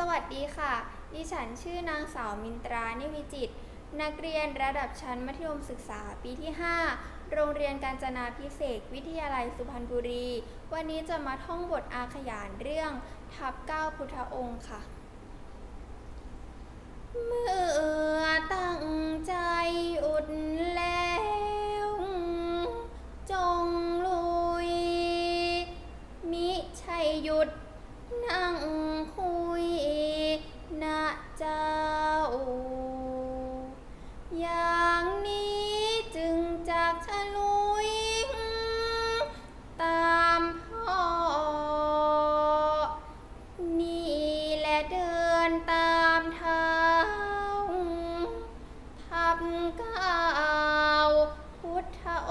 สวัสดีค่ะ ดิฉันชื่อนางสาวมินตรานิวิจิต นักเรียนระดับชั้นมัธยมศึกษาปีที่ 5 โรงเรียนการจนาพิเศษวิทยาลัยสุพรรณบุรี วันนี้จะมาท่องบทอาขยานเรื่อง ทับเก้าพุทธองค์ค่ะ เมื่อตั้งใจอุดแล้ว จงลุย มิใช่หยุดนั่ง เจ้า อย่างนี้จึงจากฉลุยตามพ่อ นี่แหละเดินตามทางทับก้าวพุทธโอ